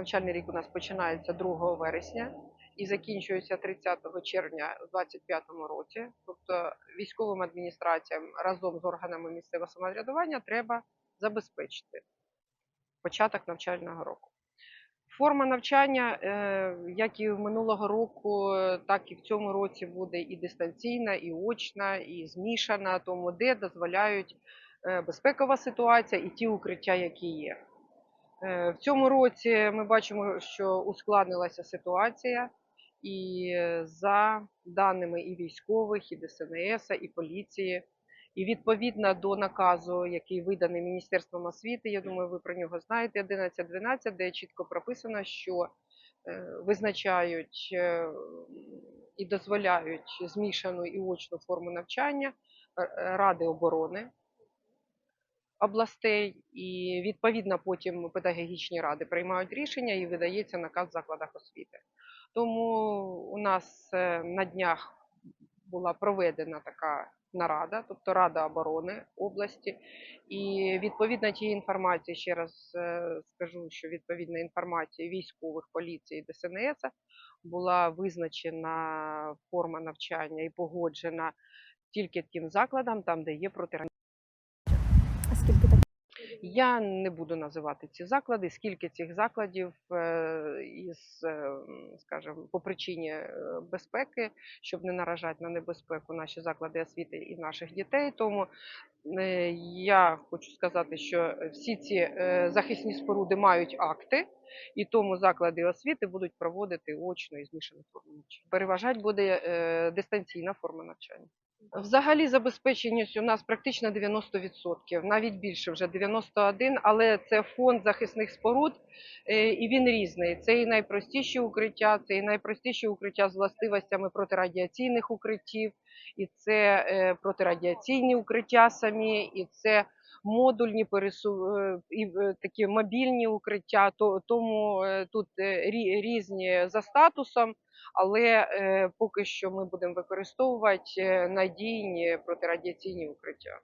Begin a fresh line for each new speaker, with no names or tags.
навчальний рік у нас починається 2 вересня і закінчується 30 червня у 2025 році. Тобто військовим адміністраціям разом з органами місцевого самоврядування треба забезпечити початок навчального року. Форма навчання, е, як і минулого року, так і в цьому році буде і дистанційна, і очна, і змішана, тому де дозволяють е, безпекова ситуація і ті укриття, які є. Е, В цьому році ми бачимо, що ускладнилася ситуація, і за даними і військових, і ДСНС, і поліції, і відповідно до наказу, який виданий Міністерством освіти, я думаю, ви про нього знаєте, 11.12, де чітко прописано, що е, визначають е, і дозволяють змішану і очну форму навчання Ради оборони областей, і відповідно потім педагогічні ради приймають рішення і видається наказ в закладах освіти. Тому у нас е, на днях була проведена така нарада, тобто Рада оборони області, і відповідно тієї інформації, ще раз е, скажу, що відповідна інформація військових поліції ДСНС була визначена форма навчання і погоджена тільки тим закладам, там де є протиранні. Я не буду називати ці заклади, скільки цих закладів е, із, е, скажімо, по причині е, безпеки, щоб не наражати на небезпеку наші заклади освіти і наших дітей. Тому я хочу сказати, що всі ці захисні споруди мають акти, і тому заклади освіти будуть проводити очну і змішану форму навчання. Переважати буде дистанційна форма навчання. Взагалі забезпеченість у нас практично 90%, навіть більше вже 91%, але це фонд захисних споруд, е, і він різний. Це і найпростіші укриття, це і найпростіші укриття з властивостями протирадіаційних укриттів, і це е, протирадіаційні укриття самі, і це модульні пересу... е, і е, такі мобільні укриття. Тому е, тут різні за статусом але поки що ми будемо використовувати надійні протирадіаційні укриття.